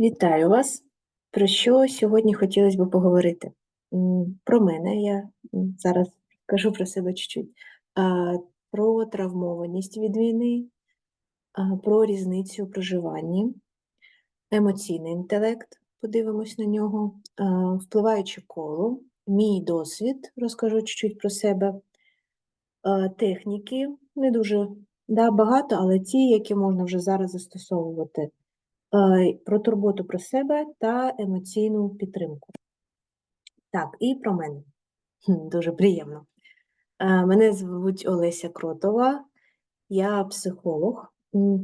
Вітаю вас. Про що сьогодні хотілося б поговорити? Про мене я зараз кажу про себе чуть-чуть. Про травмованість від війни, про різницю у проживанні, емоційний інтелект, подивимось на нього, впливаюче коло, мій досвід, розкажу чуть-чуть про себе, техніки, не дуже да, багато, але ті, які можна вже зараз застосовувати про турботу про себе та емоційну підтримку. Так, і про мене. Дуже приємно. Е, Мене звуть Олеся Кротова, я психолог,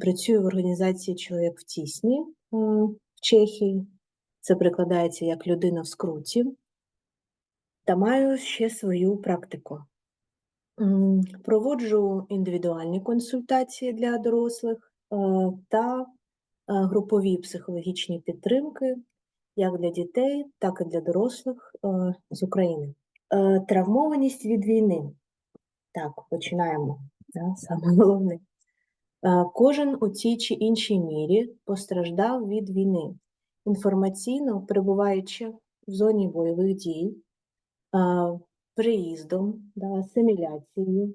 працюю в організації Чоловік в тісні е, в Чехії. Це прикладається як людина в скруті. Та маю ще свою практику. Проводжу індивідуальні консультації для дорослих е, та е, групові психологічні підтримки як для дітей, так і для дорослих е, з України. Е, Травмованість від війни. Так, починаємо. Да, Саме головне. Е, Кожен у тій чи іншій мірі постраждав від війни, інформаційно перебуваючи в зоні бойових дій, е, приїздом, да, асиміляцією, е,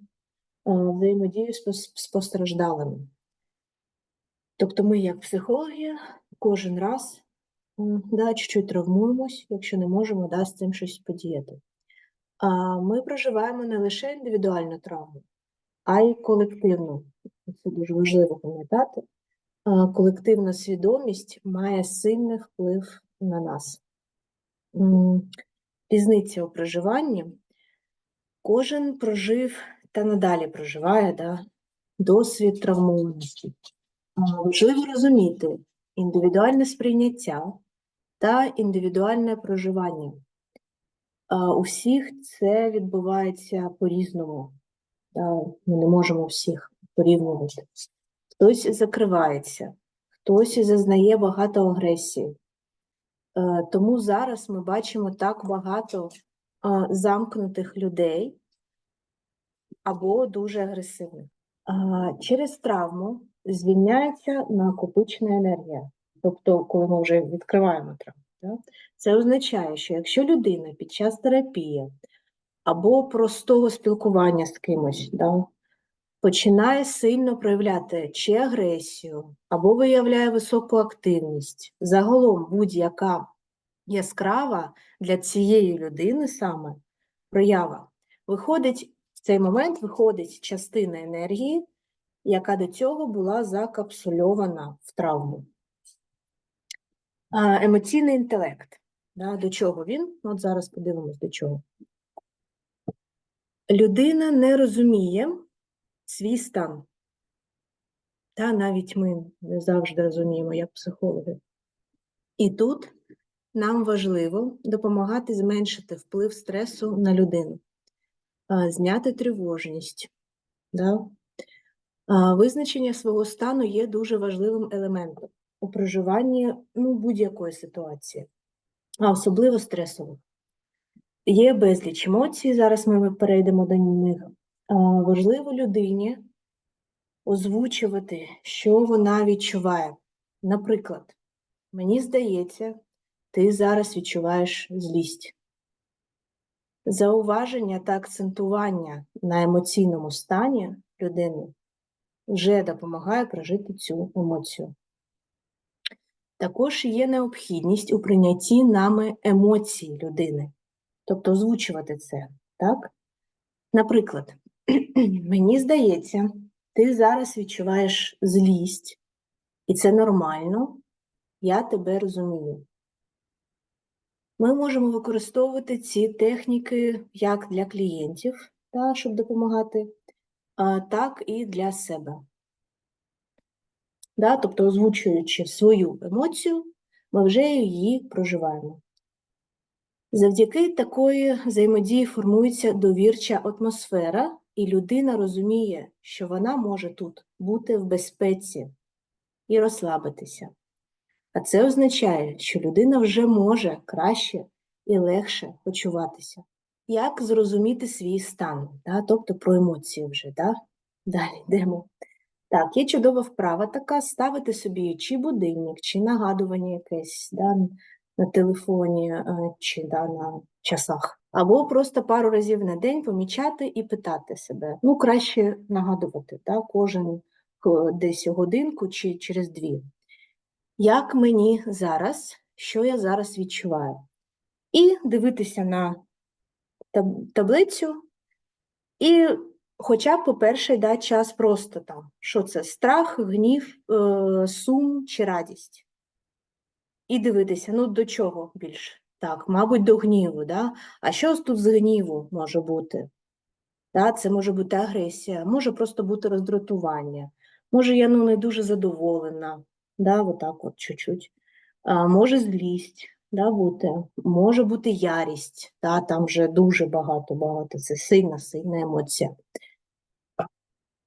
взаємодією з постраждалими. Тобто ми, як психологи, кожен раз да, чуть-чуть травмуємось, якщо не можемо да, з цим щось подіяти. А ми проживаємо не лише індивідуальну травму, а й колективну. Це дуже важливо пам'ятати. Колективна свідомість має сильний вплив на нас. Різниця у проживанні. Кожен прожив та надалі проживає да, досвід травмованості. Важливо розуміти індивідуальне сприйняття та індивідуальне проживання. А, У всіх це відбувається по-різному. Ми не можемо всіх порівнювати. Хтось закривається, хтось зазнає багато агресії. Тому зараз ми бачимо так багато замкнутих людей або дуже агресивних. Через травму звільняється накопичена енергія. Тобто, коли ми вже відкриваємо травму, це означає, що якщо людина під час терапії або простого спілкування з кимось да, починає сильно проявляти чи агресію, або виявляє високу активність, загалом будь-яка яскрава для цієї людини саме проява, виходить в цей момент виходить частина енергії, яка до цього була закапсульована в травму. Емоційний інтелект. Да, до чого він? От зараз подивимось до чого. Людина не розуміє свій стан. Та навіть ми не завжди розуміємо, як психологи. І тут нам важливо допомагати зменшити вплив стресу на людину, зняти тривожність. Да? Визначення свого стану є дуже важливим елементом у проживанні ну, будь-якої ситуації, а особливо стресових. Є безліч емоцій, зараз ми перейдемо до них. Важливо людині озвучувати, що вона відчуває. Наприклад, мені здається, ти зараз відчуваєш злість. Зауваження та акцентування на емоційному стані людини вже допомагає прожити цю емоцію. Також є необхідність у прийнятті нами емоцій людини, тобто озвучувати це, так? Наприклад, мені здається, ти зараз відчуваєш злість, і це нормально, я тебе розумію. Ми можемо використовувати ці техніки як для клієнтів, та, щоб допомагати, так і для себе. Да, тобто, озвучуючи свою емоцію, ми вже її проживаємо. Завдяки такої взаємодії формується довірча атмосфера, і людина розуміє, що вона може тут бути в безпеці і розслабитися. А це означає, що людина вже може краще і легше почуватися. Як зрозуміти свій стан? Да? Тобто про емоції вже. Да? Далі йдемо. Так, є чудова вправа така, ставити собі чи будильник, чи нагадування якесь да, на телефоні, е, чи да, на часах. Або просто пару разів на день помічати і питати себе. Ну, краще нагадувати, да, кожен е, десь годинку чи через дві. Як мені зараз, що я зараз відчуваю? І дивитися на таб- таблицю, і хоча по-перше, дати час просто там. Що це? Страх, гнів, е, сум чи радість. І дивитися, ну до чого більше? Так, мабуть, до гніву, да? А що тут з гніву може бути? Да, це може бути агресія, може просто бути роздратування, може я ну, не дуже задоволена, да, отак от чуть-чуть. А, може злість да, бути, може бути ярість, да, там вже дуже багато-багато, це сильна, сильна емоція.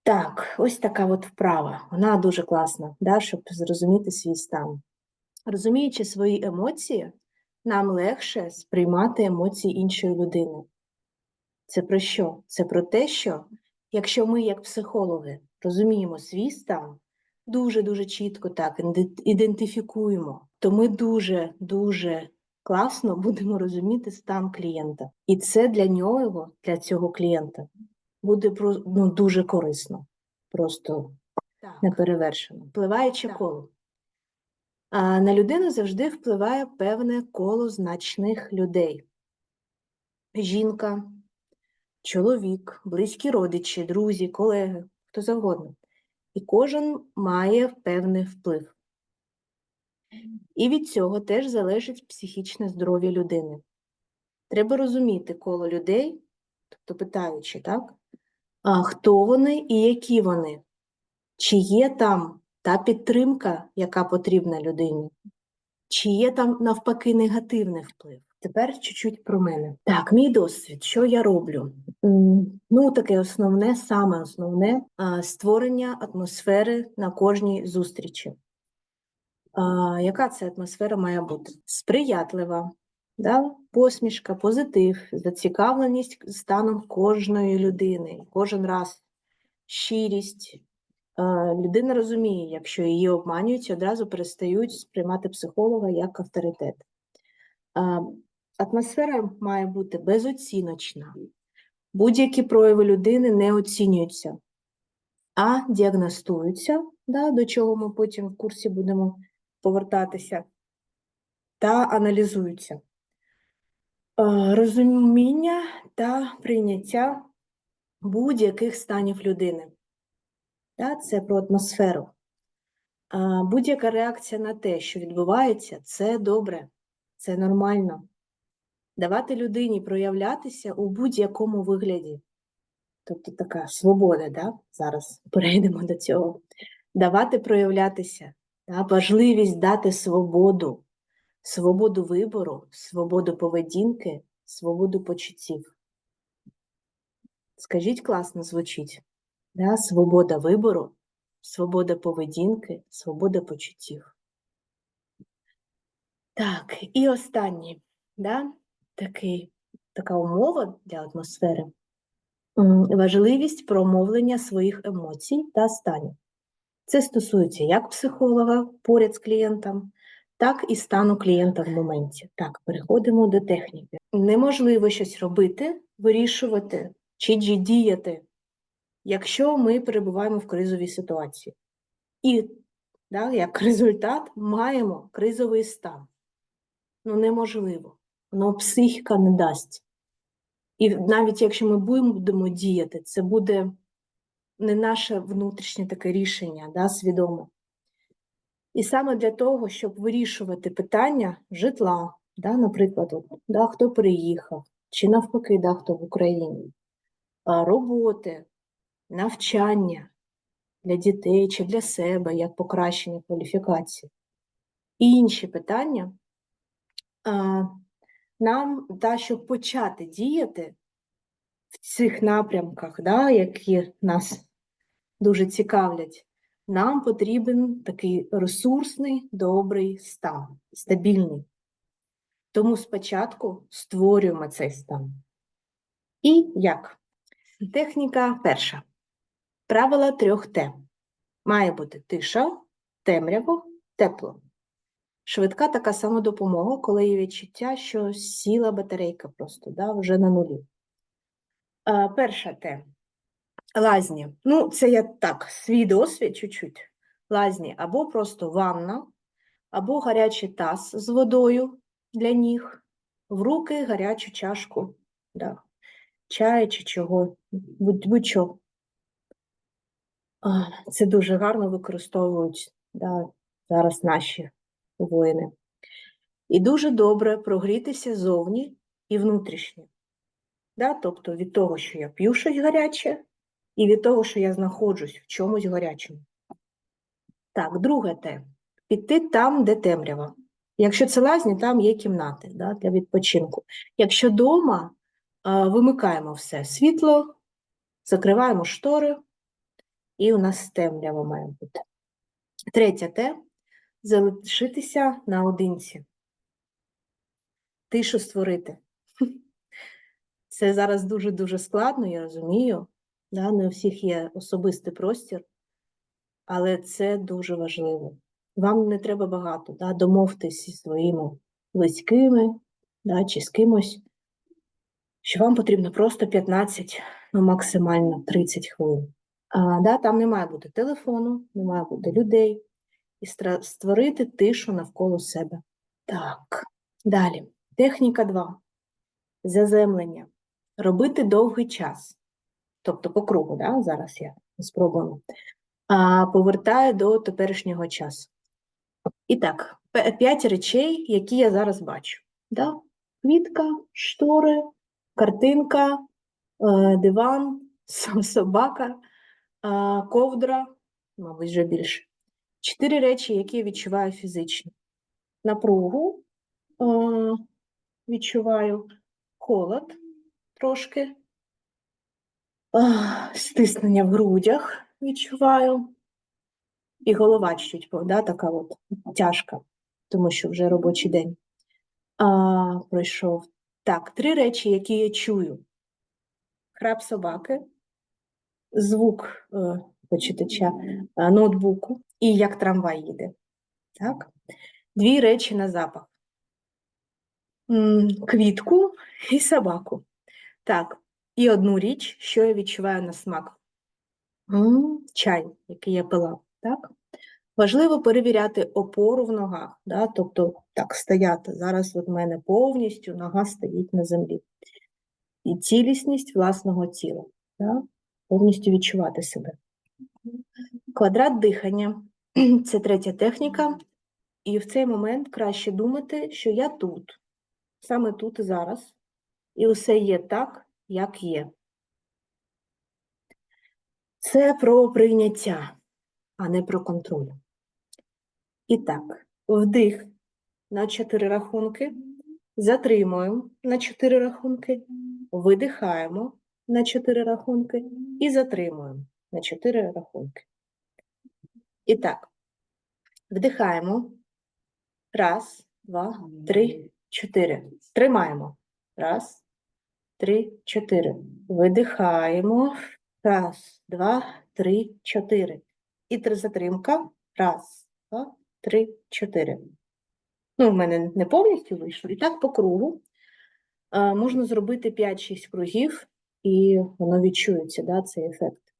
Так, ось така от вправа. Вона дуже класна, да, щоб зрозуміти свій стан. Розуміючи свої емоції, нам легше сприймати емоції іншої людини. Це про що? Це про те, що якщо ми, як психологи, розуміємо свій стан, дуже-дуже чітко так ідентифікуємо, то ми дуже-дуже класно будемо розуміти стан клієнта. І це для нього, для цього клієнта, буде ну, дуже корисно. Просто неперевершено. Впливаючи Так. коло. А на людину завжди впливає певне коло значних людей. Жінка, чоловік, близькі родичі, друзі, колеги, хто завгодно. І кожен має певний вплив. І від цього теж залежить психічне здоров'я людини. Треба розуміти коло людей, тобто питаючи, так? Хто вони і які вони? Чи є там та підтримка, яка потрібна людині? Чи є там навпаки негативний вплив? Тепер чуть-чуть про мене. Так, мій досвід, що я роблю? Ну, таке основне, саме основне створення атмосфери на кожній зустрічі. Яка це атмосфера має бути? Сприятлива, да? посмішка, позитив, зацікавленість станом кожної людини, кожен раз щирість. Е, Людина розуміє, якщо її обманюють, одразу перестають сприймати психолога як авторитет. Е, Атмосфера має бути безоціночна. Будь-які прояви людини не оцінюються, а діагностуються, да, до чого ми потім в курсі будемо повертатися, та аналізуються. Е, Розуміння та прийняття будь-яких станів людини. Це про атмосферу. А, Будь-яка реакція на те, що відбувається, це добре, це нормально. Давати людині проявлятися у будь-якому вигляді. Тобто така свобода, да? зараз перейдемо до цього. Давати проявлятися, да? важливість дати свободу, свободу вибору, свободу поведінки, свободу почуттів. Скажіть, класно звучить. Да? Свобода вибору, свобода поведінки, свобода почуттів. Так, і останнє, да? Такий, така умова для атмосфери. Важливість промовлення своїх емоцій та станів. Це стосується як психолога поряд з клієнтом, так і стану клієнта в моменті. Так, переходимо до техніки. Неможливо щось робити, вирішувати чи діяти, якщо ми перебуваємо в кризовій ситуації. І да, як результат маємо кризовий стан. Ну, неможливо. Ну, психіка не дасть. І навіть якщо ми будемо діяти, це буде не наше внутрішнє таке рішення, да, свідоме. І саме для того, щоб вирішувати питання житла, да, наприклад, да, хто переїхав, чи навпаки, да, хто в Україні, роботи, навчання для дітей чи для себе, як покращення кваліфікації, і інші питання, нам, да, щоб почати діяти в цих напрямках, да, які нас дуже цікавлять, нам потрібен такий ресурсний, добрий стан, стабільний. Тому спочатку створюємо цей стан. І як? Техніка перша. Правила трьох Т. Має бути тиша, темряво, тепло. Швидка така самодопомога, коли є відчуття, що сіла батарейка просто, да, вже на нулі. Перша Т. Лазні. Ну, це я так, свій досвід чуть-чуть. Лазні або просто ванна, або гарячий таз з водою для ніг, в руки гарячу чашку, да. чаю чи чого, будь- будь-що. Це дуже гарно використовують да, зараз наші воїни. І дуже добре прогрітися зовні і внутрішньо. Да? Тобто від того, що я п'ю щось гаряче, і від того, що я знаходжусь в чомусь гарячому. Так, друге те. Піти там, де темрява. Якщо це лазні, там є кімнати да, для відпочинку. Якщо вдома, вимикаємо все світло, закриваємо штори, і у нас темрява має бути. Третє те залишитися наодинці. Тишу створити. Це зараз дуже-дуже складно, я розумію. Да? Не у всіх є особистий простір, але це дуже важливо. Вам не треба багато, да? домовтесь зі своїми близькими да? чи з кимось, що вам потрібно просто 15, ну максимально 30 хвилин. А, да? Там не має бути телефону, не має бути людей, і створити тишу навколо себе. Так, далі. Техніка 2. Заземлення. Робити довгий час. Тобто по кругу, да? зараз я спробую. А, повертаю до теперішнього часу. І так, п'ять речей, які я зараз бачу. Да? Квітка, штори, картинка, е, диван, собака, ковдра, мабуть, вже більше. Чотири речі, які я відчуваю фізично. Напругу е, відчуваю, холод трошки, стиснення в грудях відчуваю, і голова чуть да, така от тяжка, тому що вже робочий день а, пройшов. Так, три речі, які я чую: храп собаки, звук е, почитача е, ноутбуку і як трамвай їде. Так? Дві речі на запах. М, Квітку і собаку. Так, і одну річ, що я відчуваю на смак. М, Чай, який я пила. Так? Важливо перевіряти опору в ногах, да? тобто так стояти. Зараз от в мене повністю нога стоїть на землі. І цілісність власного тіла. Да? Повністю відчувати себе. Квадрат дихання це третя техніка. І в цей момент краще думати, що я тут, саме тут і зараз, і усе є так, як є. Це про прийняття, а не про контроль. І так, вдих на чотири рахунки, затримуємо на чотири рахунки, видихаємо на чотири рахунки і затримуємо на чотири рахунки. І так, вдихаємо. Раз, два, три, чотири. Тримаємо. Раз, три, чотири. Видихаємо. Раз, два, три, чотири. І три затримка. Раз, два, три, чотири. Ну, в мене не повністю вийшло. І так по кругу. А, можна зробити 5-6 кругів, і воно відчується, да, цей ефект.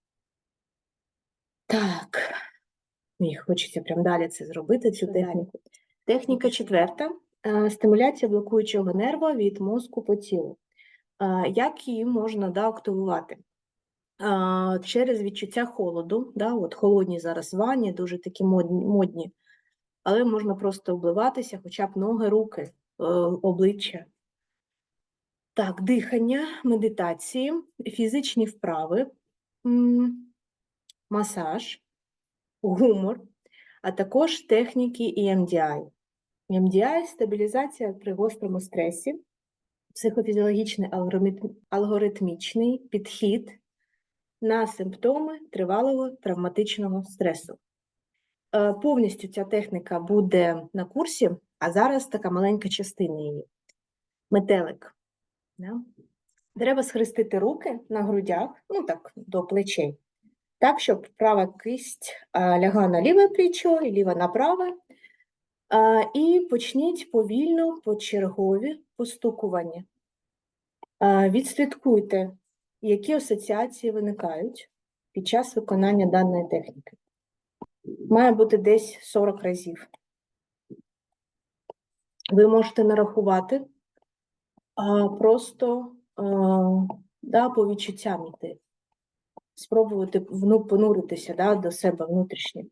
Так. Мені хочеться прям далі це зробити, цю техніку. Техніка четверта стимуляція блокуючого нерва від мозку по тілу. Як її можна да, активувати? Через відчуття холоду, да, от холодні зараз ванні, дуже такі модні, але можна просто обливатися, хоча б ноги, руки, е, обличчя. Так, дихання, медитації, фізичні вправи, масаж, гумор, а також техніки EMDI. EMDI – стабілізація при гострому стресі, психофізіологічний алгоритмічний підхід на симптоми тривалого травматичного стресу. Е, Повністю ця техніка буде на курсі, а зараз така маленька частина її. Метелик. Треба схрестити руки на грудях, ну так, до плечей, так, щоб права кисть а, лягла на ліве плечо і ліве на праве. І почніть повільно, почергові постукування. Відслідкуйте, які асоціації виникають під час виконання даної техніки. Має бути десь 40 разів. Ви можете нарахувати а, просто да, по відчуттям йти. Спробувати понуритися да, до себе внутрішньо.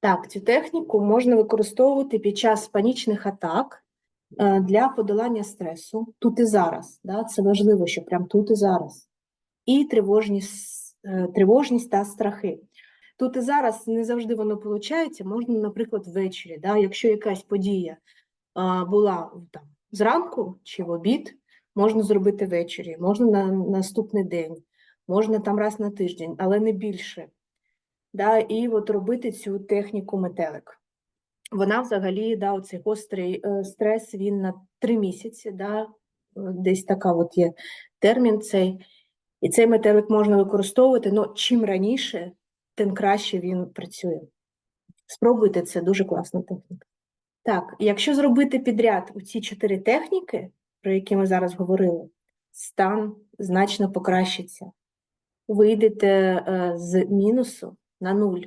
Так, цю техніку можна використовувати під час панічних атак е, для подолання стресу тут і зараз. Да? Це важливо, що прям тут і зараз. І тривожність, е, тривожність та страхи. Тут і зараз не завжди воно виходить. Можна, наприклад, ввечері, да? якщо якась подія була там, зранку чи в обід, можна зробити ввечері, можна на наступний день, можна там раз на тиждень, але не більше. Да? І от робити цю техніку метелик. Вона взагалі, да, оцей гострий е, стрес, він на три місяці, да, е, десь така от є термін цей. І цей метелик можна використовувати, але чим раніше, тим краще він працює. Спробуйте це дуже класна техніка. Так, якщо зробити підряд у ці чотири техніки, про які ми зараз говорили, стан значно покращиться. Вийдете е, з мінусу на нуль.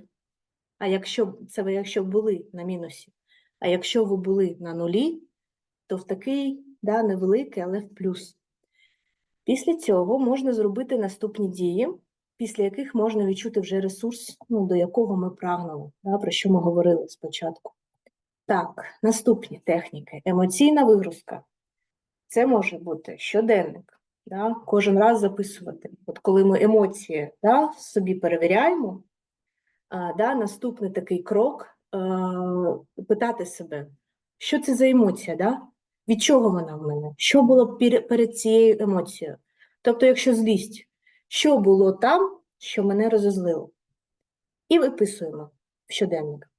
А якщо це ви якщо були на мінусі, а якщо ви були на нулі, то в такий да, невеликий, але в плюс. Після цього можна зробити наступні дії, після яких можна відчути вже ресурс, ну, до якого ми прагнули, да, про що ми говорили спочатку. Так, наступні техніки. Емоційна вигрузка. Це може бути щоденник, да, кожен раз записувати. От коли ми емоції да, собі перевіряємо, да, наступний такий крок питати себе, що це за емоція, да? від чого вона в мене? Що було перед цією емоцією? Тобто, якщо злість, що було там, що мене розозлило? І виписуємо в щоденник.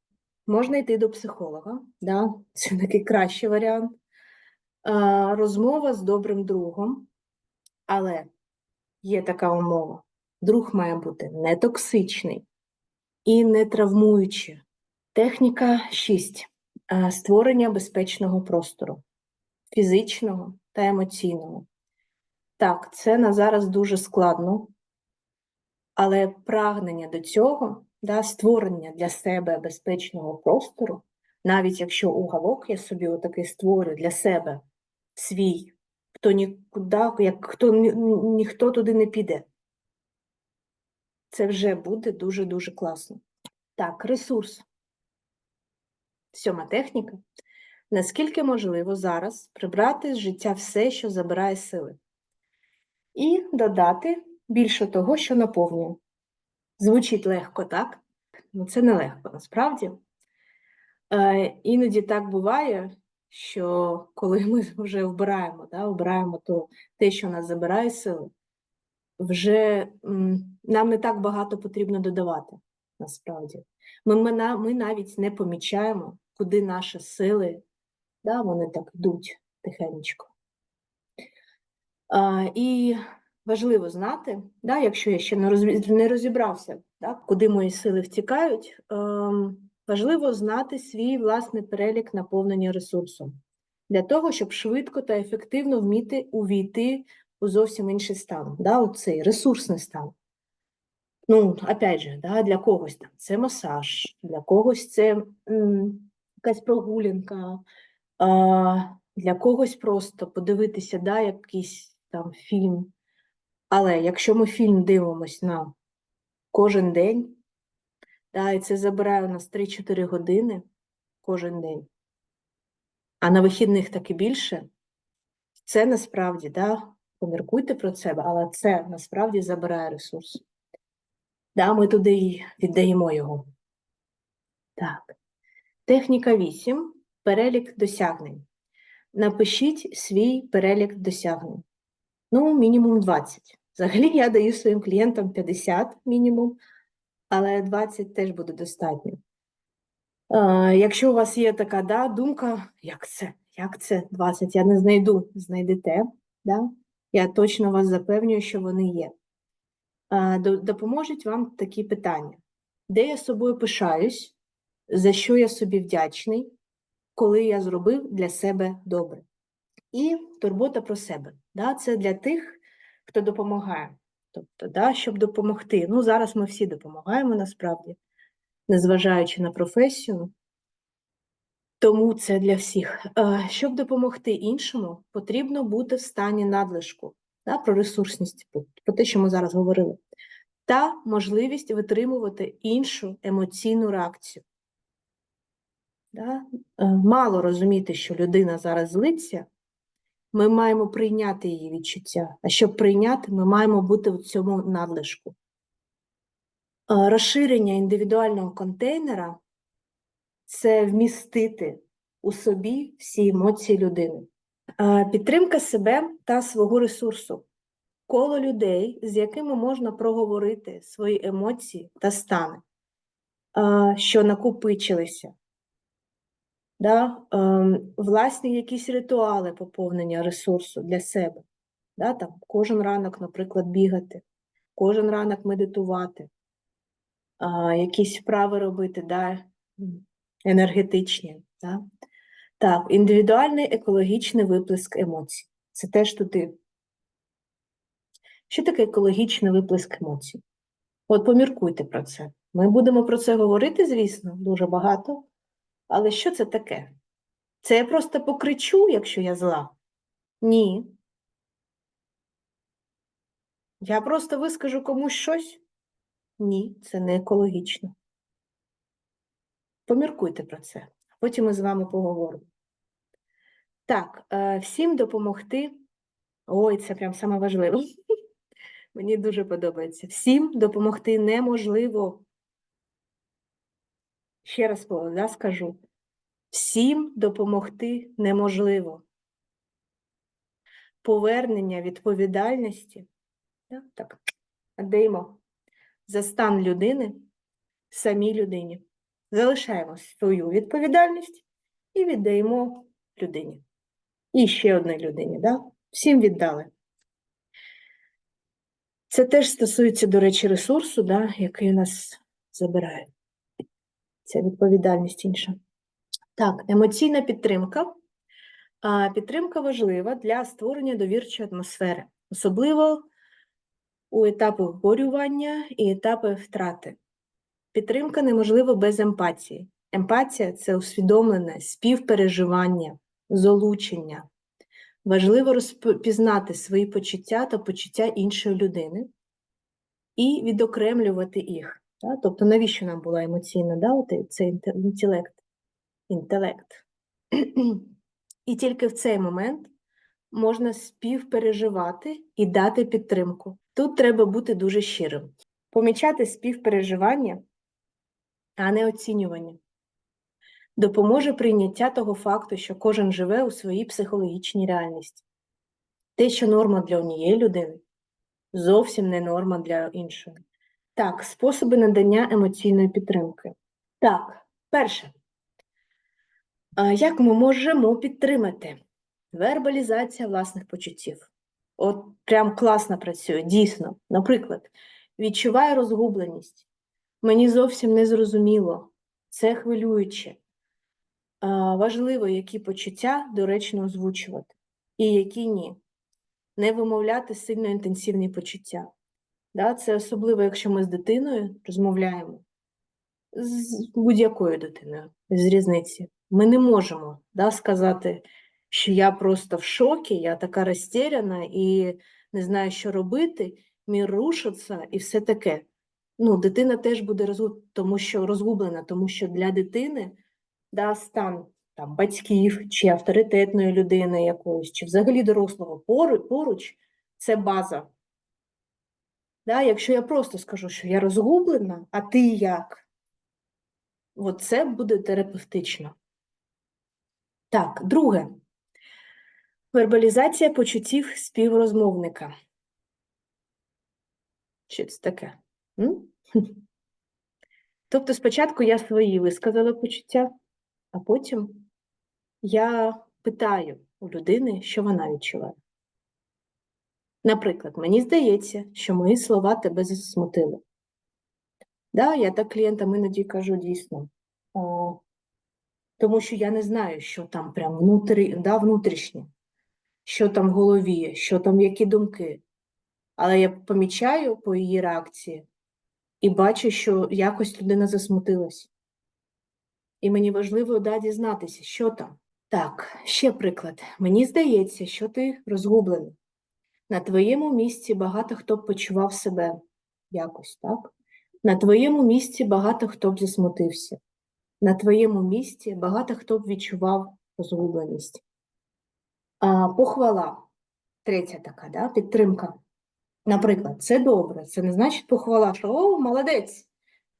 Можна йти до психолога, да? це такий кращий варіант. Розмова з добрим другом, але є така умова: друг має бути не токсичний і не травмуючий. Техніка 6. Е, Створення безпечного простору, фізичного та емоційного. Так, це на зараз дуже складно, але прагнення до цього, да, створення для себе безпечного простору, навіть якщо уголок я собі отакий створю для себе свій, хто нікуди, як хто ні- ні- ніхто туди не піде. Це вже буде дуже-дуже класно. Так, ресурс. Сьома техніка. Наскільки можливо зараз прибрати з життя все, що забирає сили, і додати більше того, що наповнює. Звучить легко, так? Ну, це не легко насправді. Е, іноді так буває, що коли ми вже вбираємо, да, вбираємо то, те, що нас забирає сили, вже нам не так багато потрібно додавати, насправді. Ми, ми, ми навіть не помічаємо, куди наші сили, да, вони так йдуть тихенечко. А, і важливо знати, да, якщо я ще не, розібрався, да, куди мої сили втікають, ем, важливо знати свій власний перелік наповнення ресурсом для того, щоб швидко та ефективно вміти увійти зовсім інший стан, да, у цей ресурсний стан. Ну, опять же, да, для когось там це масаж, для когось це м, якась прогулянка, а, для когось просто подивитися да, якийсь там фільм. Але якщо ми фільм дивимося на кожен день, да, і це забирає у нас 3-4 години кожен день, а на вихідних так і більше, це насправді, да, поміркуйте про це, але це насправді забирає ресурс. Да, ми туди й віддаємо його. Так. Техніка 8. Перелік досягнень. Напишіть свій перелік досягнень. Ну, мінімум 20. Взагалі я даю своїм клієнтам 50 мінімум, але 20 теж буде достатньо. Е, якщо у вас є така да, думка, як це? Як це 20? Я не знайду, знайдете. Да? Я точно вас запевнюю, що вони є. допоможуть вам такі питання: де я собою пишаюсь, за що я собі вдячний, коли я зробив для себе добре. І турбота про себе. Да? Це для тих, хто допомагає. Тобто, да, щоб допомогти. Ну, зараз ми всі допомагаємо насправді, незважаючи на професію. Тому це для всіх. Е, Щоб допомогти іншому, потрібно бути в стані надлишку да, про ресурсність, про- те, що ми зараз говорили, та можливість витримувати іншу емоційну реакцію. Да? Е, Мало розуміти, що людина зараз злиться, ми маємо прийняти її відчуття. А щоб прийняти, ми маємо бути в цьому надлишку. Е, Розширення індивідуального контейнера це вмістити у собі всі емоції людини. Підтримка себе та свого ресурсу. Коло людей, з якими можна проговорити свої емоції та стани, що накопичилися. Да? Власні якісь ритуали поповнення ресурсу для себе. Да? Там, кожен ранок, наприклад, бігати, кожен ранок медитувати, якісь вправи робити, да? Енергетичні. Да? Так, індивідуальний екологічний виплеск емоцій. Це теж туди. Що таке екологічний виплеск емоцій? От поміркуйте про це. Ми будемо про це говорити, звісно, дуже багато. Але що це таке? Це я просто покричу, якщо я зла? Ні. Я просто вискажу комусь щось? Ні, це не екологічно. Поміркуйте про це. Потім ми з вами поговоримо. Так, е, всім допомогти. Ой, це прям саме важливе. Мені дуже подобається. Всім допомогти неможливо. Ще раз да, скажу. Всім допомогти неможливо. Повернення відповідальності, да, так, даємо за стан людини самій людині. Залишаємо свою відповідальність і віддаємо людині. І ще одній людині. Да? Всім віддали. Це теж стосується, до речі, ресурсу, да, який у нас забирає. Ця відповідальність інша. Так, емоційна підтримка. А, Підтримка важлива для створення довірчої атмосфери, особливо у етапи горювання і етапи втрати. Підтримка неможлива без емпатії. Емпатія це усвідомлене співпереживання, залучення. Важливо розпізнати свої почуття та почуття іншої людини і відокремлювати їх. Да? Тобто, навіщо нам була емоційна да? цей інтелект? інтелект. І тільки в цей момент можна співпереживати і дати підтримку. Тут треба бути дуже щирим. Помічати співпереживання, а не оцінювання. Допоможе прийняття того факту, що кожен живе у своїй психологічній реальності. Те, що норма для однієї людини, зовсім не норма для іншої. Так, способи надання емоційної підтримки. Так, перше. А Як ми можемо підтримати? Вербалізація власних почуттів. От прям класно працює, дійсно. Наприклад, відчуваю розгубленість. Мені зовсім не зрозуміло, це хвилююче. Важливо, які почуття доречно озвучувати, і які ні. Не вимовляти сильно інтенсивні почуття. Да, це особливо, якщо ми з дитиною розмовляємо з будь-якою дитиною, з різниці. Ми не можемо да, сказати, що я просто в шокі, я така розтеряна і не знаю, що робити, мір рушиться і все таке. Ну, дитина теж буде розгу... тому що розгублена, тому що для дитини да, стан там, батьків чи авторитетної людини якоїсь, чи взагалі дорослого поруч це база. Да, якщо я просто скажу, що я розгублена, а ти як? От це буде терапевтично. Так, друге. Вербалізація почуттів співрозмовника. Що це таке? Тобто спочатку я свої висказала почуття, а потім я питаю у людини, що вона відчуває. Наприклад, мені здається, що мої слова тебе засмутили. Да, я так клієнтам іноді кажу дійсно. О, тому що я не знаю, що там прям внутрі, да, внутрішнє, що там в голові, що там, які думки. Але я помічаю по її реакції і бачу, що якось людина засмутилась. І мені важливо да, дізнатися, що там. Так, ще приклад. Мені здається, що ти розгублений. На твоєму місці багато хто б почував себе якось, так? На твоєму місці багато хто б засмутився. На твоєму місці багато хто б відчував розгубленість. А, похвала. Третя така, да? підтримка. Наприклад, це добре, це не значить похвала, що о, молодець.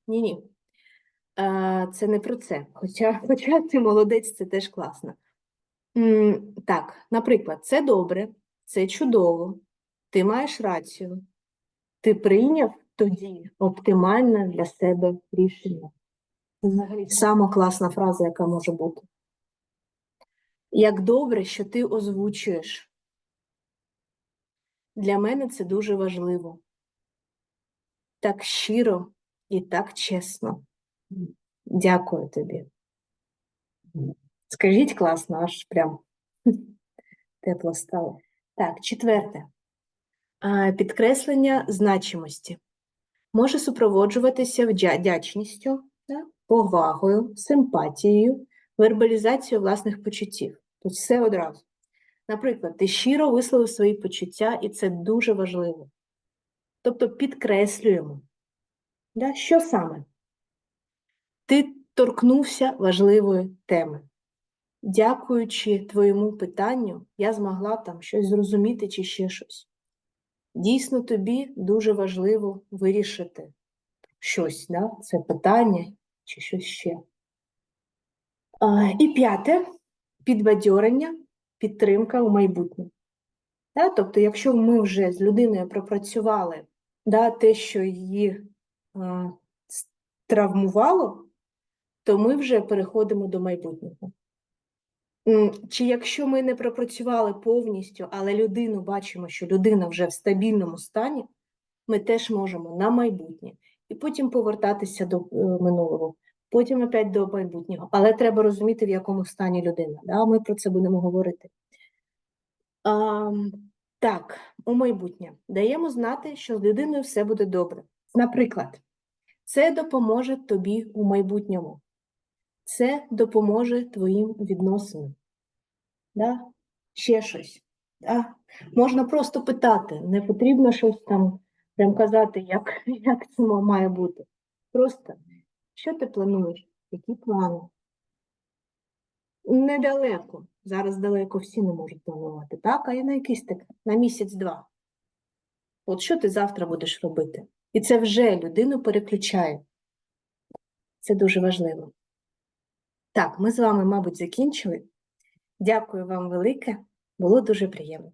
Ні-ні. Це не про це. Хоча, хоча ти молодець, це теж класно. Так, наприклад, це добре, це чудово, ти маєш рацію, ти прийняв тоді оптимальне для себе рішення. Взагалі сама класна фраза, яка може бути. Як добре, що ти озвучуєш. Для мене це дуже важливо. Так щиро і так чесно. Дякую тобі. Скажіть класно, аж прям тепло стало. Так, четверте. Підкреслення значимості може супроводжуватися вдячністю, повагою, симпатією, вербалізацією власних почуттів. Тут все одразу. Наприклад, ти щиро висловив свої почуття, і це дуже важливо. Тобто підкреслюємо. Да, що саме? Ти торкнувся важливої теми. Дякуючи твоєму питанню, я змогла там щось зрозуміти чи ще щось. Дійсно, тобі дуже важливо вирішити щось, да? це питання чи щось ще. І п'яте підбадьорення, підтримка у майбутнє. Да? Тобто, якщо ми вже з людиною пропрацювали да, те, що її а, травмувало, то ми вже переходимо до майбутнього. Чи якщо ми не пропрацювали повністю, але людину бачимо, що людина вже в стабільному стані, ми теж можемо на майбутнє і потім повертатися до е, минулого, потім опять до майбутнього. Але треба розуміти, в якому стані людина. Да? Ми про це будемо говорити. А, так, у майбутнє даємо знати, що з людиною все буде добре. Наприклад, це допоможе тобі у майбутньому. Це допоможе твоїм відносинам. Да? Ще щось. Да? Можна просто питати, не потрібно щось там прям казати, як, як це має бути. Просто, що ти плануєш? Які плани? Недалеко. Зараз далеко всі не можуть планувати, так? А я на якийсь так, на місяць-два. От що ти завтра будеш робити? І це вже людину переключає. Це дуже важливо. Так, ми з вами, мабуть, закінчили. Дякую вам велике. Було дуже приємно.